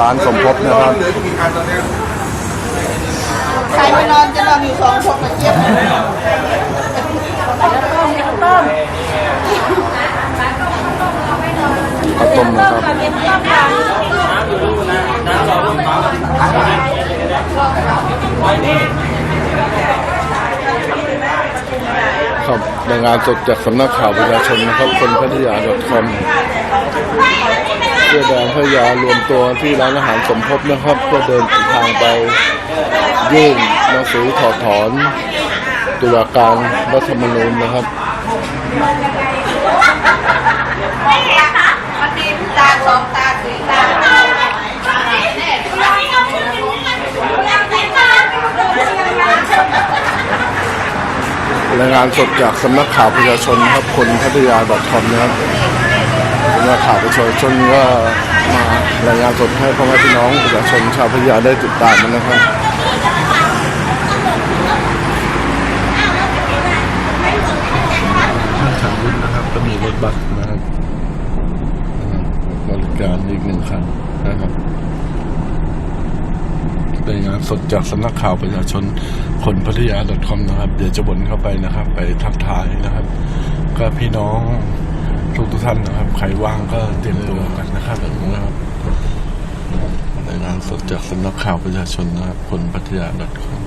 ร้านสมภพนะครับเหลือกี่คันตอนเนี้ยใครไม่นอนจะนอนอยู่สองคนมาเจี๊ยบข้าวต้มนะครับครับรายงานสดจากสำนักข่าวประชาชนนะครับ คนพัทยา .com เพื่อแดงพยารวมตัวที่ร้านอาหารสมภพนะครับ เพื่อเดินทางไปยื่นหนังสือถอดถอนตุลาการรัฐธรรมนูญนะครับตาสองตาสีตารายงานสดจากสำนักข่าวประชาชนครับคนพัทยา .com นะครับ สำนักข่าวประชาชนก็มารายงานสดให้พ่อแม่พี่น้องประชาชนชาวพัทยาได้ติดตามมันนะครับทางรุ่นนะครับก็มีรถบัสนะครับบริการอีกหนึ่งคันนะครับรายงานสดจากสำนักข่าวประชาชนคนพัทยา .com นะครับ เดี๋ยวจะวนเข้าไปนะครับ ไปทักทายนะครับ ก็พี่น้อง ทุกทุกท่านนะครับ ใครว่างก็เตรียมตัวกันนะครับนะครับรายงานสดจากสำนักข่าวประชาชนนะครับคนพัทยา .com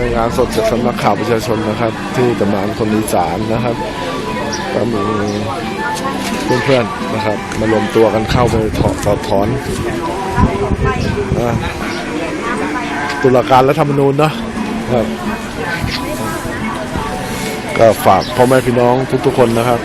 รายงานสดจากสำนักข่าวประชาชนนะครับ ที่ตำนานคนอีสานนะครับก็มีเพื่อนๆนะครับ มารวมตัวกันเข้าไปถอดถอดถอนตุลาการรัฐธรรมนูญเนาะครับ ก็ฝากพ่อแม่พี่น้องทุกๆคนนะครับ